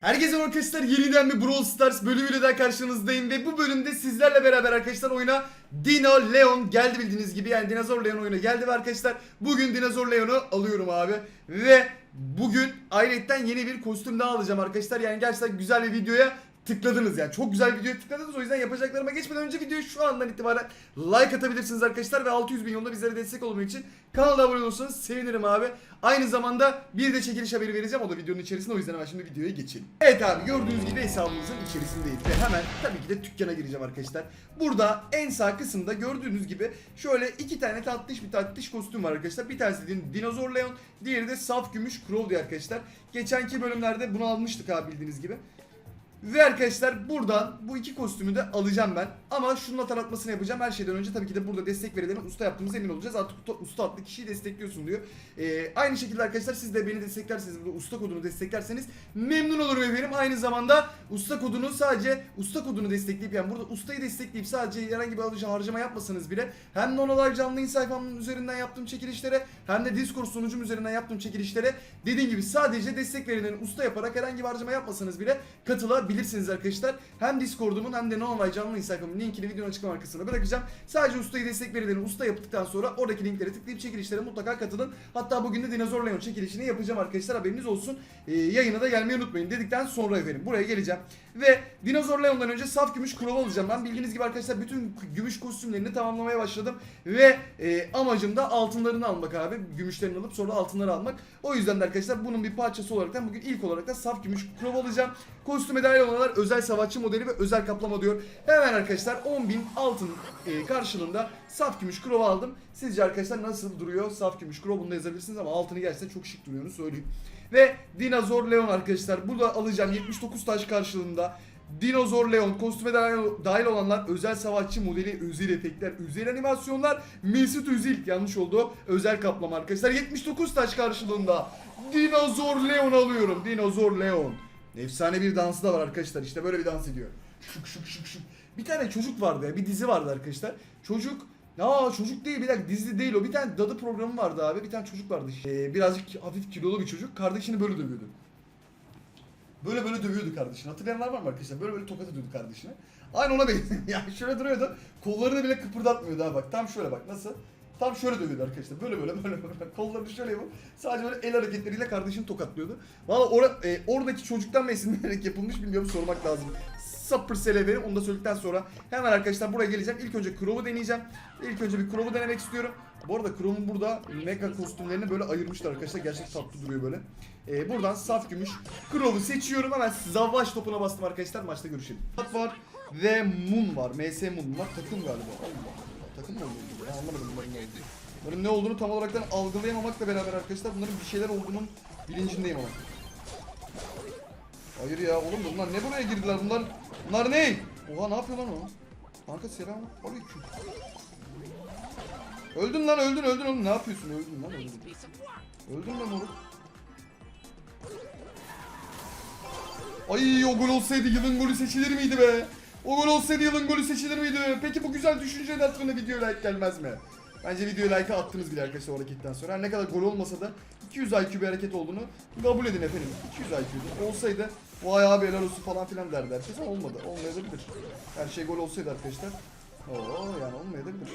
Herkese arkadaşlar yeniden bir Brawl Stars bölümüyle daha karşınızdayım ve bu bölümde sizlerle beraber arkadaşlar oyuna Dino Leon geldi bildiğiniz gibi. Yani Dinozor Leon oyuna geldi ve arkadaşlar bugün Dinozor Leon'u alıyorum abi. Ve bugün ayrıca yeni bir kostüm daha alacağım arkadaşlar. Yani gerçekten güzel bir videoya tıkladınız yani çok güzel videoya tıkladınız o yüzden yapacaklarıma geçmeden önce videoyu şu andan itibaren like atabilirsiniz arkadaşlar ve 600 bin yolunda bizlere destek olmak için kanala abone olursanız sevinirim abi. Aynı zamanda bir de çekiliş haberi vereceğim o da videonun içerisinde o yüzden hemen şimdi videoya geçelim. Evet abi gördüğünüz gibi hesabımızın içerisindeyiz ve hemen tabii ki de dükkana gireceğim arkadaşlar. Burada en sağ kısımda gördüğünüz gibi şöyle iki tane tatlış bir tatlış kostüm var arkadaşlar. Bir tanesi din- Dinozor Leon, diğeri de Saf Gümüş Crow diye arkadaşlar. Geçenki bölümlerde bunu almıştık abi bildiğiniz gibi. Ve arkadaşlar buradan bu iki kostümü de alacağım ben. Ama şunun hatırlatmasını yapacağım. Her şeyden önce tabii ki de burada destek verenin usta yaptığımız emin olacağız. Artık usta, usta adlı kişiyi destekliyorsun diyor. Ee, aynı şekilde arkadaşlar siz de beni desteklerseniz, burada usta kodunu desteklerseniz memnun olurum efendim. Aynı zamanda usta kodunu sadece usta kodunu destekleyip yani burada ustayı destekleyip sadece herhangi bir alıcı harcama yapmasanız bile hem Nonolive canlı sayfamın üzerinden yaptığım çekilişlere hem de Discord sunucum üzerinden yaptığım çekilişlere dediğim gibi sadece destek verenin usta yaparak herhangi bir harcama yapmasanız bile katılabilirsiniz arkadaşlar. Hem Discord'umun hem de Nonolive canlı sayfamın linkini videonun açıklama kısmına bırakacağım. Sadece ustayı destek verenin usta yaptıktan sonra oradaki linklere tıklayıp çekilişlere mutlaka katılın. Hatta bugün de Dinozor Leon çekilişini yapacağım arkadaşlar haberiniz olsun. Ee, yayına da gelmeyi unutmayın dedikten sonra efendim buraya geleceğim. Ve Dinozor Leon'dan önce saf gümüş kurova alacağım. Ben bildiğiniz gibi arkadaşlar bütün gümüş kostümlerini tamamlamaya başladım. Ve e, amacım da altınlarını almak abi. Gümüşlerini alıp sonra altınları almak. O yüzden de arkadaşlar bunun bir parçası olarak bugün ilk olarak da saf gümüş kurova alacağım. Kostüme dahil olanlar özel savaşçı modeli ve özel kaplama diyor. Hemen arkadaşlar 10.000 altın e, karşılığında saf gümüş kurova aldım. Sizce arkadaşlar nasıl duruyor saf gümüş kurova bunu da yazabilirsiniz ama altını gerçekten çok şık duruyor söyleyeyim. Ve Dinozor Leon arkadaşlar. Burada alacağım 79 taş karşılığında. Dinozor Leon kostüme dahil olanlar özel savaşçı modeli, özel efektler, özel animasyonlar, Mesut Özil yanlış oldu. Özel kaplama arkadaşlar. 79 taş karşılığında Dinozor Leon alıyorum. Dinozor Leon. Efsane bir dansı da var arkadaşlar. İşte böyle bir dans ediyor. Şık şık şık şık. Bir tane çocuk vardı ya. Bir dizi vardı arkadaşlar. Çocuk Aa çocuk değil bir dakika dizi değil o. Bir tane dadı programı vardı abi. Bir tane çocuk vardı. Ee, birazcık hafif kilolu bir çocuk. Kardeşini böyle dövüyordu. Böyle böyle dövüyordu kardeşini. Hatırlayanlar var mı arkadaşlar? Böyle böyle tokat atıyordu kardeşine. Aynı ona benziyor. yani şöyle duruyordu. Kollarını bile kıpırdatmıyordu ha bak. Tam şöyle bak nasıl? Tam şöyle dövüyordu arkadaşlar. Böyle böyle böyle böyle. Kollarını şöyle yapıp sadece böyle el hareketleriyle kardeşini tokatlıyordu. Valla ora- e, oradaki çocuktan mı esinlenerek yapılmış bilmiyorum sormak lazım. Sapır seleverim onu da söyledikten sonra hemen arkadaşlar buraya geleceğim. İlk önce Crow'u deneyeceğim. İlk önce bir Crow'u denemek istiyorum. Bu arada Crow'un burada mega kostümlerini böyle ayırmışlar arkadaşlar. Gerçekten tatlı duruyor böyle. Ee, buradan saf gümüş Crow'u seçiyorum. Hemen Zavvaş topuna bastım arkadaşlar. Maçta görüşelim. Tat var ve Moon var. MS Moon var. Takım galiba. Allah. Takım mı oluyor? Ben anlamadım bunların ne olduğunu. Bunların ne olduğunu tam olaraktan algılayamamakla beraber arkadaşlar bunların bir şeyler olduğunun bilincindeyim ama. Hayır ya oğlum bunlar ne buraya girdiler bunlar? Bunlar ne? Oha ne yapıyor lan o? Kanka selam. Aleyküm. Öldün lan öldün öldün oğlum ne yapıyorsun öldün lan öldün. Öldün lan moruk. Ay o gol olsaydı yılın golü seçilir miydi be? O gol olsaydı yılın golü seçilir miydi? Peki bu güzel düşüncenin hatırına video like gelmez mi? Bence videoya like attınız bile arkadaşlar o hareketten sonra. Her ne kadar gol olmasa da 200 IQ bir hareket olduğunu kabul edin efendim. 200 IQ'du. Olsaydı vay abi helal olsun falan filan derdi herkes ama olmadı. Olmayabilir. Her şey gol olsaydı arkadaşlar. Oo yani olmayabilir.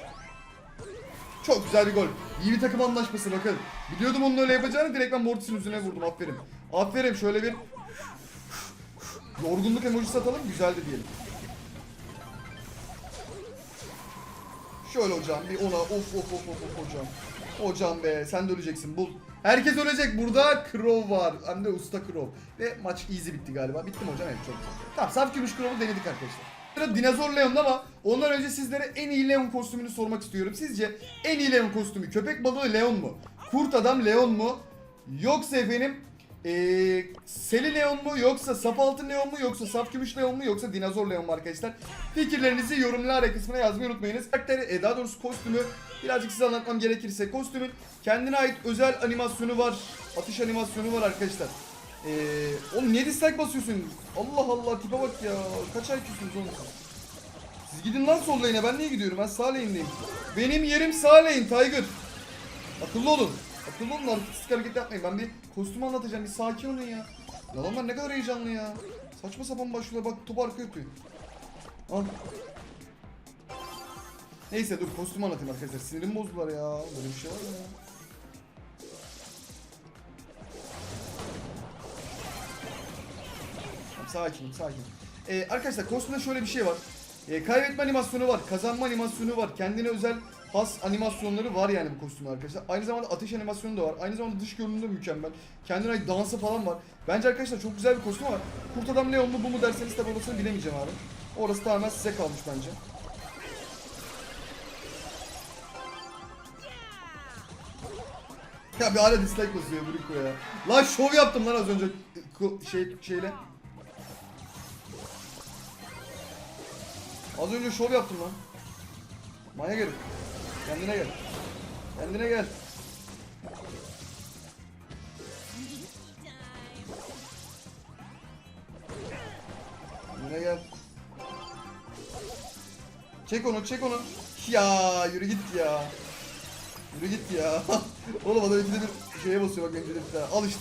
Çok güzel bir gol. İyi bir takım anlaşması bakın. Biliyordum onun öyle yapacağını direkt ben Mortis'in yüzüne vurdum. Aferin. Aferin şöyle bir yorgunluk emojisi atalım güzeldi diyelim. Şöyle hocam bir ona of of of of hocam. Hocam be sen de öleceksin bul. Herkes ölecek burada Crow var. Hem de usta Crow. Ve maç easy bitti galiba. Bitti mi hocam? Evet çok güzel. Tamam saf gümüş Crow'u denedik arkadaşlar. Sıra Dinozor Leon ama ondan önce sizlere en iyi Leon kostümünü sormak istiyorum. Sizce en iyi Leon kostümü köpek balığı Leon mu? Kurt adam Leon mu? Yoksa efendim ee, Seli Leon mu yoksa Saf Altın Leon mu yoksa Saf Gümüş Leon mu yoksa Dinozor Leon mu arkadaşlar? Fikirlerinizi yorumlar kısmına yazmayı unutmayınız. Karakteri, e, daha doğrusu kostümü birazcık size anlatmam gerekirse kostümün kendine ait özel animasyonu var. Atış animasyonu var arkadaşlar. Ee, oğlum niye dislike basıyorsun? Allah Allah tipe bak ya. Kaç IQ'sunuz oğlum siz? Siz gidin lan sol lane'e ben niye gidiyorum? Ben sağ lane'deyim. Benim yerim sağ lane Tiger. Akıllı olun. Akıllı olun artistik hareket yapmayın. Ben bir kostüm anlatacağım. Bir sakin olun ya. Adamlar ne kadar heyecanlı ya. Saçma sapan başlıyorlar bak topu arkaya atıyor. Al. Neyse dur kostüm anlatayım arkadaşlar. Sinirim bozdular ya. Böyle bir şey var ya? Tamam, sakinim sakin. Ee, arkadaşlar kostümde şöyle bir şey var. Ee, kaybetme animasyonu var, kazanma animasyonu var, kendine özel has animasyonları var yani bu kostümün arkadaşlar. Aynı zamanda ateş animasyonu da var. Aynı zamanda dış görünümü de mükemmel. Kendine ait dansı falan var. Bence arkadaşlar çok güzel bir kostüm ama Kurt Adam Leon mu bu mu derseniz tabi orasını bilemeyeceğim abi. Orası tamamen size kalmış bence. Ya bir hala dislike basıyor Briko ya. Lan şov yaptım lan az önce Ko- şey şeyle. Az önce şov yaptım lan. Maya gel. Kendine gel. Kendine gel. Kendine gel. Çek onu, çek onu. Ya yürü git ya. Yürü git ya. Oğlum adam bir şeye basıyor bak önce de bir tane. Al işte.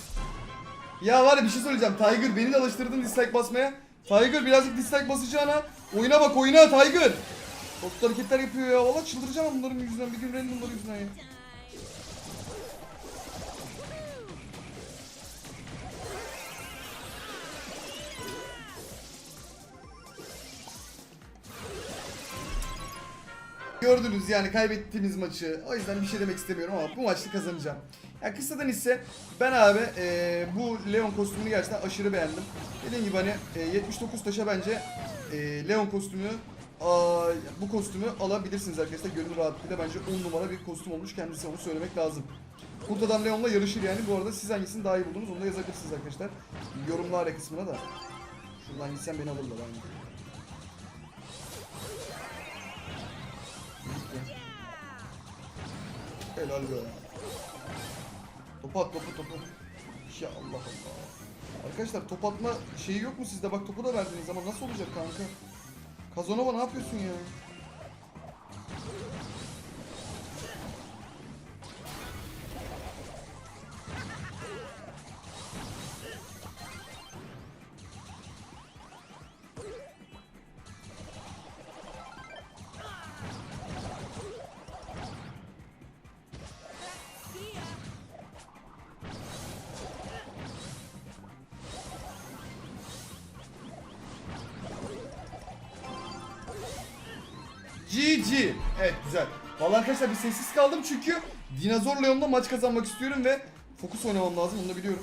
Ya var ya bir şey söyleyeceğim. Tiger beni de alıştırdın dislike basmaya. Tiger birazcık dislike basacağına. Oyuna bak oyuna Tiger. Da hareketler yapıyor ya. Valla çıldıracağım bunların yüzünden. Bir gün random bunların yüzünden ya. Gördünüz yani kaybettiğimiz maçı. O yüzden bir şey demek istemiyorum ama bu maçta kazanacağım. Ya kısadan ise ben abi e, bu Leon kostümünü gerçekten aşırı beğendim. Dediğim gibi hani e, 79 taşa bence e, Leon kostümünü aa, bu kostümü alabilirsiniz arkadaşlar. Gönül rahatlığıyla bence 10 numara bir kostüm olmuş. Kendisi onu söylemek lazım. Kurt Adam Leon'la yarışır yani. Bu arada siz hangisini daha iyi buldunuz onu da yazabilirsiniz arkadaşlar. Yorumlar kısmına da. Şuradan gitsem beni alırlar. Gitti. Helal be. Topu at topu topu. Ya Allah Allah. Arkadaşlar top atma şeyi yok mu sizde? Bak topu da verdiniz ama nasıl olacak kanka? Kazanova ne yapıyorsun ya? GG. Evet güzel. Vallahi arkadaşlar bir sessiz kaldım çünkü Dinozor Leon'da maç kazanmak istiyorum ve fokus oynamam lazım onu da biliyorum.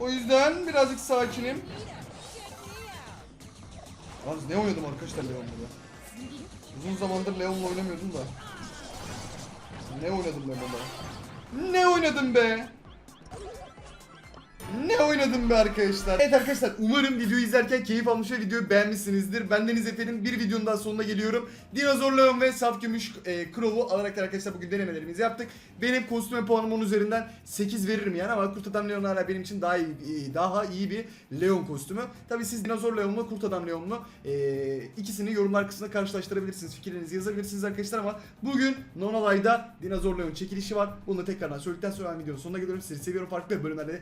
O yüzden birazcık sakinim. Yalnız ne oynadım arkadaşlar Leon'la ya. Uzun zamandır Leon'la oynamıyordum da. Ne oynadım ben? Ne oynadım be? Ne oynadım be arkadaşlar? Evet arkadaşlar umarım videoyu izlerken keyif almış ve videoyu beğenmişsinizdir. Bendeniz efendim bir videonun daha sonuna geliyorum. Dinozor Leon ve Saf Gümüş e, Crow'u alarak arkadaşlar bugün denemelerimizi yaptık. Benim kostüme puanım 10 üzerinden 8 veririm yani ama Kurt Adam Leon hala benim için daha iyi, iyi- daha iyi bir Leon kostümü. Tabi siz Dinozor Leon'la Kurt Adam Leon'la e, ikisini yorumlar kısmında karşılaştırabilirsiniz. Fikirlerinizi yazabilirsiniz arkadaşlar ama bugün Nonalay'da Dinozor Leon çekilişi var. Bunu da tekrardan söyledikten sonra videonun sonuna geliyorum. Sizi seviyorum farklı bölümlerde. de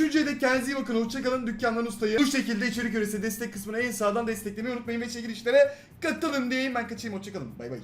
Görüşünceye dek kendinize iyi bakın. Hoşçakalın. Dükkandan ustayı. Bu şekilde içerik üretse destek kısmına en sağdan desteklemeyi unutmayın ve çekilişlere katılın diyeyim. Ben kaçayım. Hoşçakalın. Bay bay.